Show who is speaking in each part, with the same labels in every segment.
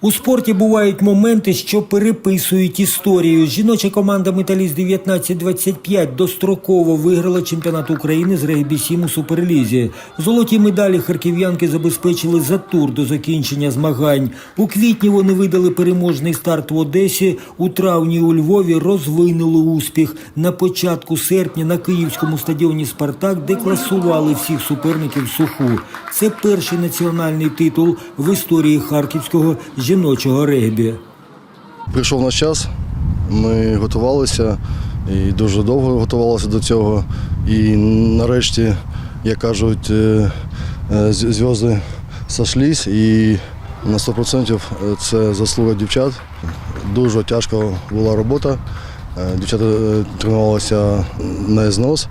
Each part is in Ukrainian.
Speaker 1: У спорті бувають моменти, що переписують історію. Жіноча команда Металіст 1925 достроково виграла чемпіонат України з регбі 7 у суперлізі. Золоті медалі харків'янки забезпечили за тур до закінчення змагань. У квітні вони видали переможний старт в Одесі. У травні у Львові розвинули успіх. На початку серпня на київському стадіоні Спартак декласували всіх суперників суху. Це перший національний титул в історії харківського жіночого регбі.
Speaker 2: Прийшов наш час, ми готувалися і дуже довго готувалися до цього. І нарешті, як кажуть, е, е, зв'язки сошлись і на 100% це заслуга дівчат. Дуже тяжка була робота. Е, Дівчата тренувалися на знос.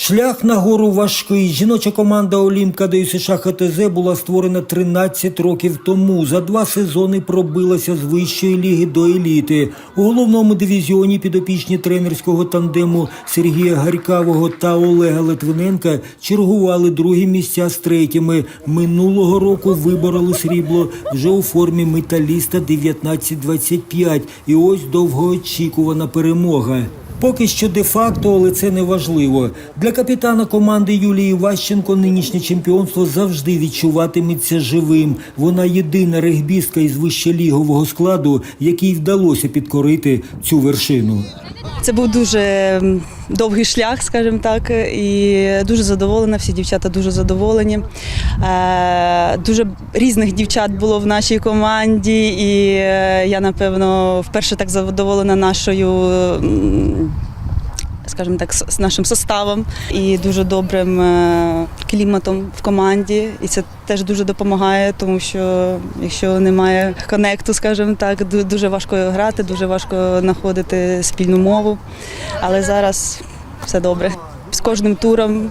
Speaker 1: Шлях на гору важкий. Жіноча команда Олімпка ДЮСШ ХТЗ була створена 13 років тому. За два сезони пробилася з вищої ліги до еліти. У головному дивізіоні підопічні тренерського тандему Сергія Гарькавого та Олега Литвиненка чергували другі місця з третіми. Минулого року вибороли срібло вже у формі металіста 1925. І ось довгоочікувана перемога. Поки що де-факто, але це не важливо. Для капітана команди Юлії Ващенко нинішнє чемпіонство завжди відчуватиметься живим. Вона єдина регбістка із вищелігового складу, якій вдалося підкорити цю вершину.
Speaker 3: Це був дуже довгий шлях, скажімо так, і дуже задоволена. Всі дівчата дуже задоволені. Е, Дуже різних дівчат було в нашій команді, і е, я, напевно, вперше так задоволена нашою. Скажімо так, з з нашим составом і дуже добрим е, кліматом в команді. І це теж дуже допомагає, тому що якщо немає конекту, скажімо так, дуже важко грати, дуже важко знаходити спільну мову. Але зараз все добре. З кожним туром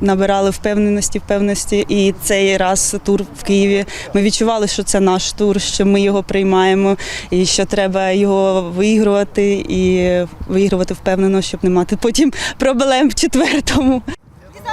Speaker 3: набирали впевненості, впевненості. І цей раз тур в Києві. Ми відчували, що це наш тур, що ми його приймаємо, і що треба його виігрувати і виігрувати впевнено, щоб не мати потім проблем в четвертому.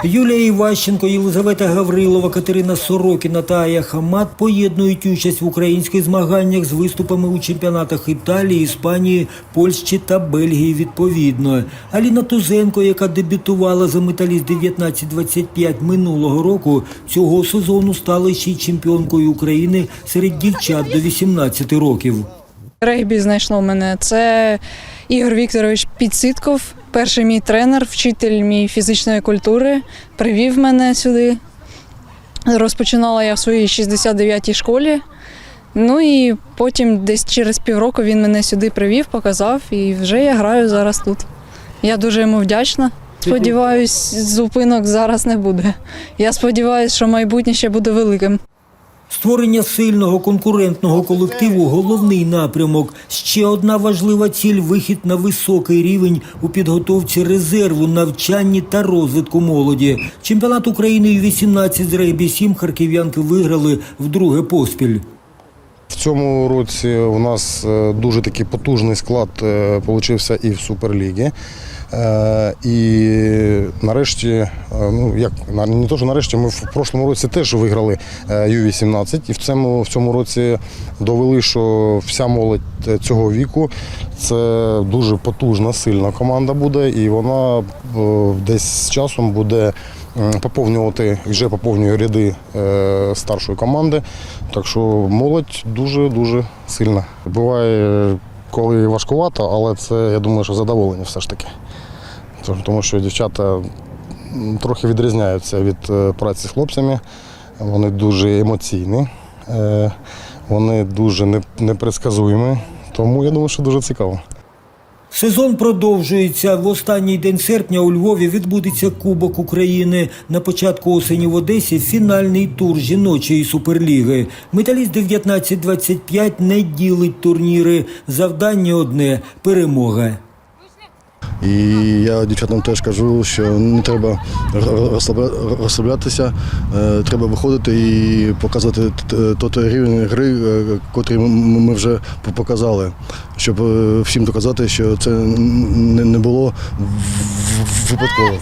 Speaker 1: Юлія Іващенко, Єлизавета Гаврилова, Катерина Сорокіна та Ая Хамат поєднують участь в українських змаганнях з виступами у чемпіонатах Італії, Іспанії, Польщі та Бельгії відповідно. Аліна Тузенко, яка дебютувала за металіст 1925 минулого року, цього сезону стала ще й чемпіонкою України серед дівчат до 18 років.
Speaker 4: Регбі знайшло мене. Це Ігор Вікторович Підситков, перший мій тренер, вчитель мій фізичної культури, привів мене сюди. Розпочинала я в своїй 69-й школі. Ну і потім десь через півроку він мене сюди привів, показав, і вже я граю зараз тут. Я дуже йому вдячна. Сподіваюсь, зупинок зараз не буде. Я сподіваюся, що майбутнє ще буде великим.
Speaker 1: Створення сильного конкурентного колективу головний напрямок. Ще одна важлива ціль вихід на високий рівень у підготовці резерву, навчанні та розвитку молоді. Чемпіонат України U18 з регбі 7 харків'янки виграли вдруге поспіль.
Speaker 5: Цьому році у нас е, дуже такий потужний склад е, получився і в Суперлігі. Е, І нарешті, ну як не то, що нарешті, ми в прошлому році теж виграли е, Ю-18 і в цьому, в цьому році довели, що вся молодь цього віку це дуже потужна, сильна команда буде, і вона десь з часом буде поповнювати, вже поповнює ряди старшої команди. Так що молодь дуже-дуже сильно. Буває, коли важкувато, але це, я думаю, що задоволення все ж таки. Тому- що дівчата трохи відрізняються від е, праці з хлопцями. Вони дуже емоційні, е, вони дуже не- непредсказуємі. Тому я думаю, що дуже цікаво.
Speaker 1: Сезон продовжується. В останній день серпня у Львові відбудеться Кубок України. На початку осені в Одесі фінальний тур жіночої суперліги. Металіст 1925 не ділить турніри. Завдання одне перемога.
Speaker 2: І я дівчатам теж кажу, що не треба розслаблятися, е, треба виходити і показати той рівень гри, е, котрий ми вже показали, щоб е, всім доказати, що це не було випадково.